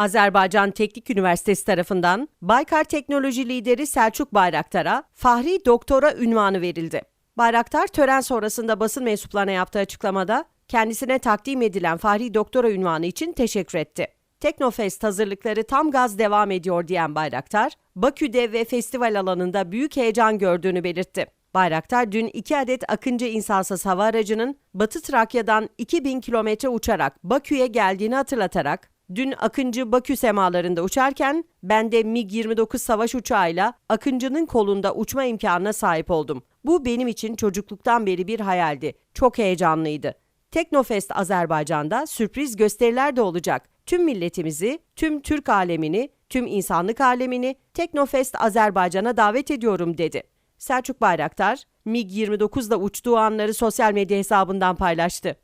Azerbaycan Teknik Üniversitesi tarafından Baykar Teknoloji lideri Selçuk Bayraktar'a Fahri Doktora ünvanı verildi. Bayraktar tören sonrasında basın mensuplarına yaptığı açıklamada kendisine takdim edilen Fahri Doktora ünvanı için teşekkür etti. Teknofest hazırlıkları tam gaz devam ediyor diyen Bayraktar, Bakü'de ve festival alanında büyük heyecan gördüğünü belirtti. Bayraktar dün iki adet Akıncı insansız hava aracının Batı Trakya'dan 2000 kilometre uçarak Bakü'ye geldiğini hatırlatarak, dün Akıncı Bakü semalarında uçarken ben de MiG-29 savaş uçağıyla Akıncı'nın kolunda uçma imkanına sahip oldum. Bu benim için çocukluktan beri bir hayaldi. Çok heyecanlıydı. Teknofest Azerbaycan'da sürpriz gösteriler de olacak. Tüm milletimizi, tüm Türk alemini, tüm insanlık alemini Teknofest Azerbaycan'a davet ediyorum dedi. Selçuk Bayraktar, MiG-29'da uçtuğu anları sosyal medya hesabından paylaştı.